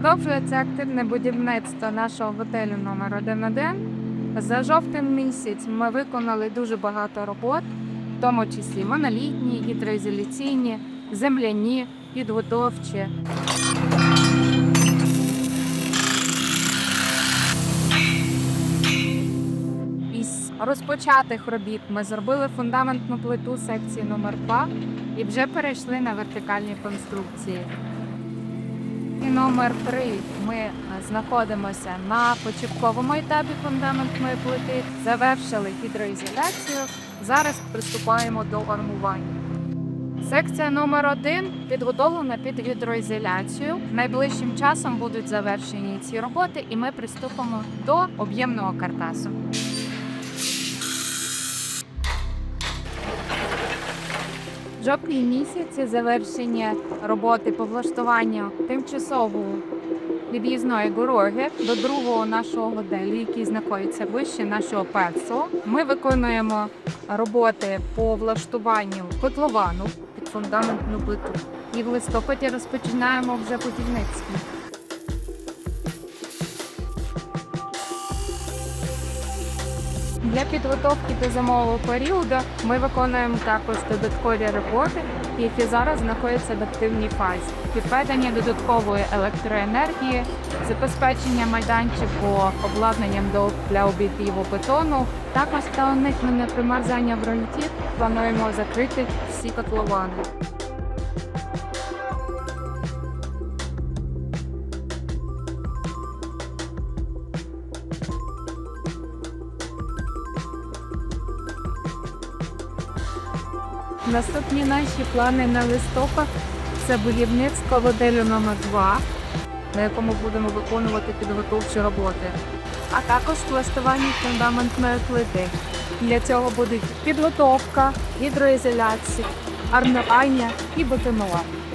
Продовжується активне будівництво нашого готелю номер 11. За жовтень місяць ми виконали дуже багато робот, в тому числі монолітні, гідроізоляційні, земляні, підготовчі. Із розпочатих робіт ми зробили фундаментну плиту секції номер 2 і вже перейшли на вертикальні конструкції. І номер 3 ми знаходимося на початковому етапі фундаментної плити, завершили гідроізоляцію. Зараз приступаємо до армування. Секція номер 1 підготовлена під гідроізоляцію. Найближчим часом будуть завершені ці роботи, і ми приступимо до об'ємного каркасу. Жовтні місяці завершення роботи по влаштуванню тимчасового від'їзної дороги до другого нашого готелю, який знаходиться вище нашого персу. Ми виконуємо роботи по влаштуванню котловану під фундаментну плиту. І в листопаді розпочинаємо вже будівництво. Для підготовки до зимового періоду ми виконуємо також додаткові роботи, які зараз знаходяться в активній фазі. Підведення додаткової електроенергії, забезпечення майданчику обладнанням для обігріву бетону. Також та уникнення примерзання в ґрунті плануємо закрити всі котловани. Наступні наші плани на листопад це будівництво готелю номер 2 на якому будемо виконувати підготовчі роботи, а також влаштування фундаментної плити. Для цього будуть підготовка, гідроізоляція, армування і бетонування.